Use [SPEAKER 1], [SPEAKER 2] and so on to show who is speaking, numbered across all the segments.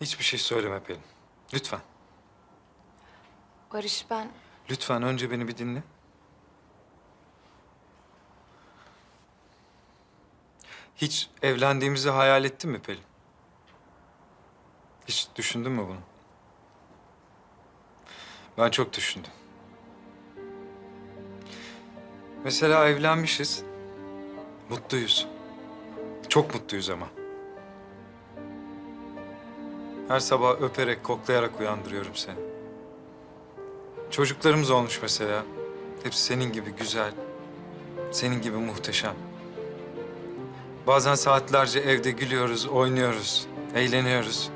[SPEAKER 1] Hiçbir şey söyleme Pelin. Lütfen.
[SPEAKER 2] Barış ben...
[SPEAKER 1] Lütfen önce beni bir dinle. Hiç evlendiğimizi hayal ettin mi Pelin? Hiç düşündün mü bunu? Ben çok düşündüm. Mesela evlenmişiz. Mutluyuz. Çok mutluyuz ama. Her sabah öperek, koklayarak uyandırıyorum seni. Çocuklarımız olmuş mesela. Hepsi senin gibi güzel, senin gibi muhteşem. Bazen saatlerce evde gülüyoruz, oynuyoruz, eğleniyoruz.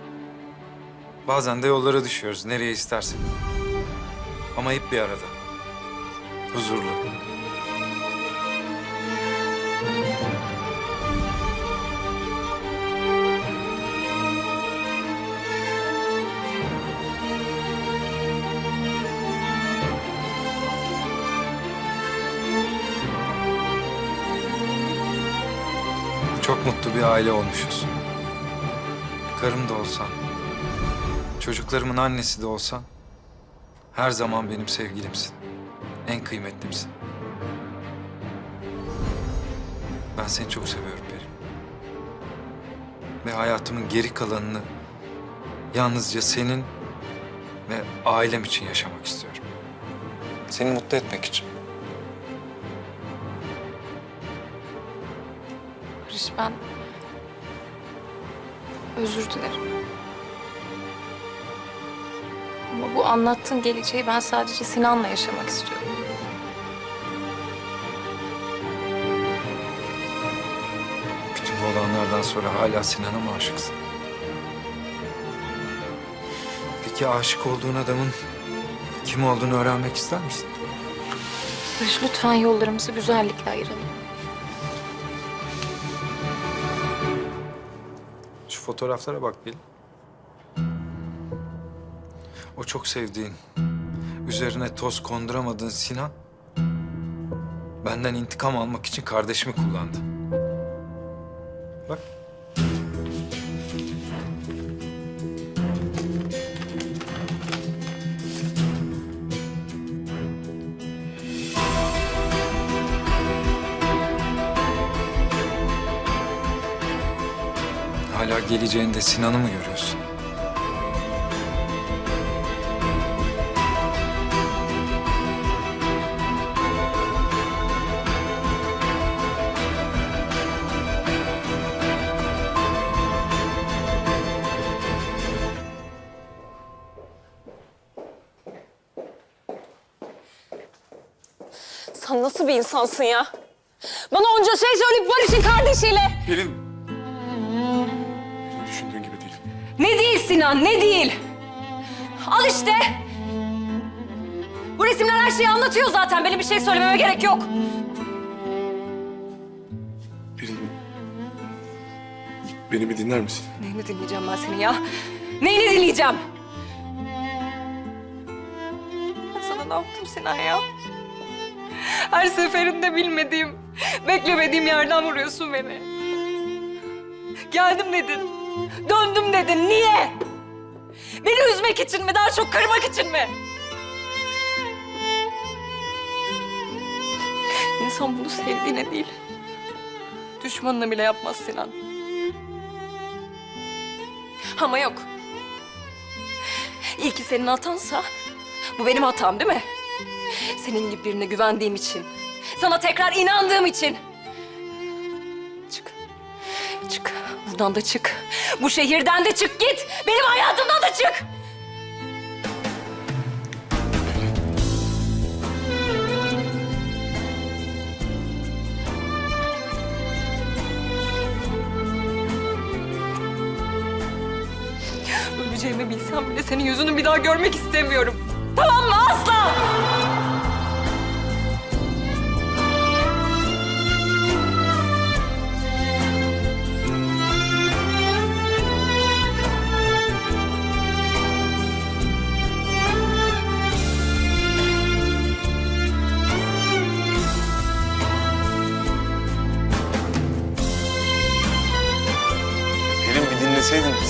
[SPEAKER 1] Bazen de yollara düşüyoruz, nereye istersek. Ama hep bir arada. Huzurlu. Mutlu bir aile olmuşuz. Karım da olsan, çocuklarımın annesi de olsan, her zaman benim sevgilimsin. En kıymetlimsin. Ben seni çok seviyorum Peri. Ve hayatımın geri kalanını yalnızca senin ve ailem için yaşamak istiyorum. Seni mutlu etmek için.
[SPEAKER 2] Barış ben... Özür dilerim. Ama bu anlattığın geleceği ben sadece Sinan'la yaşamak istiyorum.
[SPEAKER 1] Bütün bu olanlardan sonra hala Sinan'a mı aşıksın? Peki aşık olduğun adamın kim olduğunu öğrenmek ister misin?
[SPEAKER 2] Barış lütfen yollarımızı güzellikle ayıralım.
[SPEAKER 1] Şu fotoğraflara bak Pelin. O çok sevdiğin, üzerine toz konduramadığın Sinan... ...benden intikam almak için kardeşimi kullandı. Bak. Geleceğinde Sinan'ı mı görüyorsun?
[SPEAKER 3] Sen nasıl bir insansın ya? Bana onca şey söyleyip Barış'ın kardeşiyle.
[SPEAKER 4] Pelin. Pelin
[SPEAKER 3] Sinan, ne değil? Al işte. Bu resimler her şeyi anlatıyor zaten. Benim bir şey söylememe gerek yok.
[SPEAKER 4] Pelin. Beni bir dinler misin?
[SPEAKER 3] Neyini dinleyeceğim ben senin ya? Neyini dinleyeceğim? Ben sana ne yaptım Sinan ya? Her seferinde bilmediğim, beklemediğim yerden vuruyorsun beni. Geldim dedin. Döndüm dedin. Niye? Beni üzmek için mi? Daha çok kırmak için mi? İnsan bunu sevdiğine değil, düşmanına bile yapmaz Sinan. Ama yok. İlki senin hatansa bu benim hatam değil mi? Senin gibi birine güvendiğim için. Sana tekrar inandığım için. Çık. Buradan da çık. Bu şehirden de çık git. Benim hayatımdan da çık. Öleceğimi bilsem bile senin yüzünü bir daha görmek istemiyorum. Tamam mı? Asla!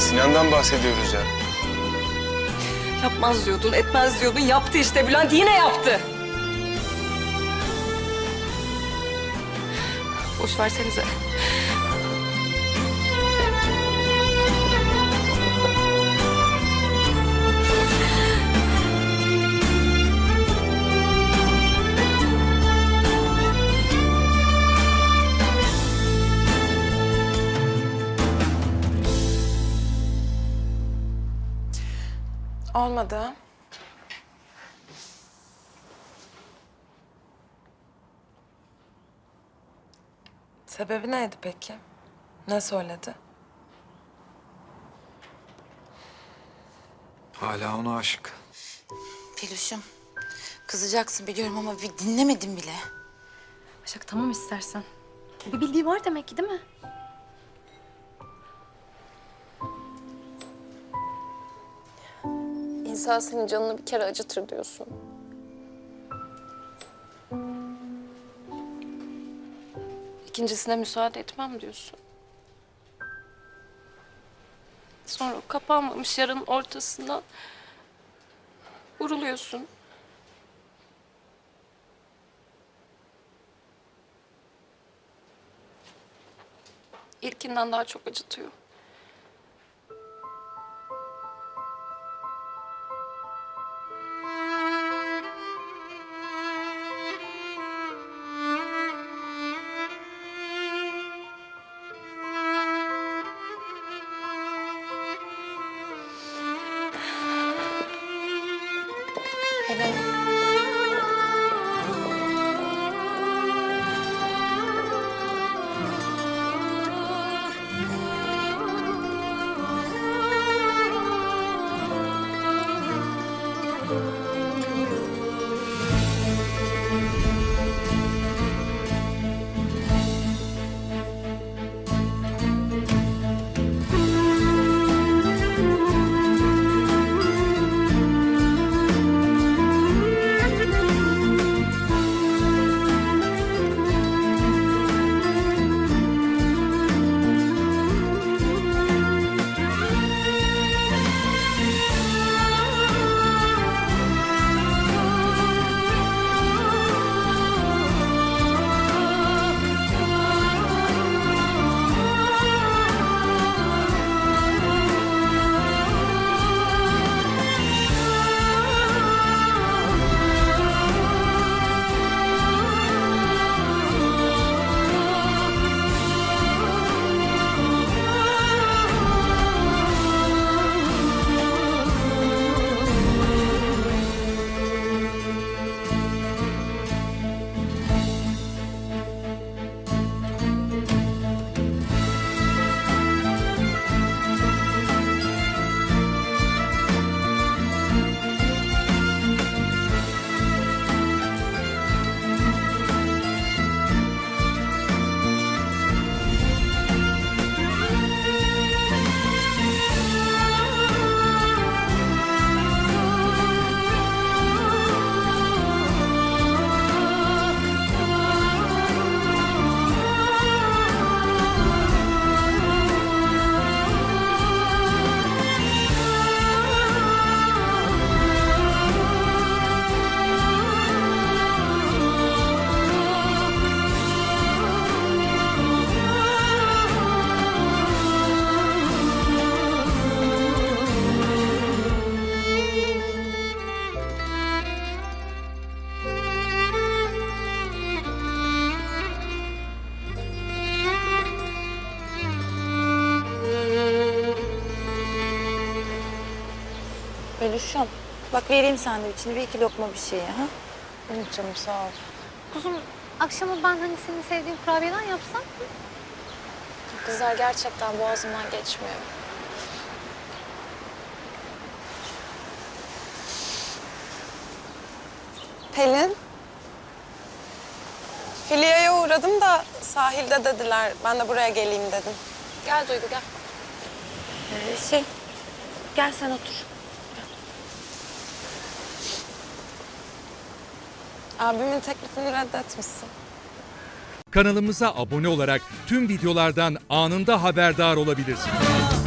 [SPEAKER 4] Sinan'dan bahsediyoruz ya.
[SPEAKER 3] Yapmaz diyordun, etmez diyordun. Yaptı işte Bülent. Yine yaptı. Boş versenize.
[SPEAKER 5] Olmadı. Sebebi neydi peki? Ne söyledi?
[SPEAKER 1] Hala ona aşık.
[SPEAKER 6] Peluşum, kızacaksın biliyorum ama bir dinlemedin bile.
[SPEAKER 2] Başak tamam istersen. Bir bildiği var demek ki değil mi? İnsan senin canını bir kere acıtır diyorsun. İkincisine müsaade etmem diyorsun. Sonra kapanmamış yaranın ortasından vuruluyorsun. İlkinden daha çok acıtıyor. 拜拜。
[SPEAKER 6] Peluşum, bak vereyim sandviçini bir iki lokma bir şey ha.
[SPEAKER 5] Evet canım sağ ol.
[SPEAKER 7] Kuzum akşama ben hani senin sevdiğin kurabiyeden yapsam?
[SPEAKER 2] Kızlar gerçekten boğazımdan geçmiyor.
[SPEAKER 5] Pelin. Filya'ya uğradım da sahilde dediler. Ben de buraya geleyim dedim.
[SPEAKER 2] Gel Duygu gel.
[SPEAKER 6] Ee, şey, gel sen otur.
[SPEAKER 5] Abimin teklifini reddetmişsin.
[SPEAKER 8] Kanalımıza abone olarak tüm videolardan anında haberdar olabilirsiniz.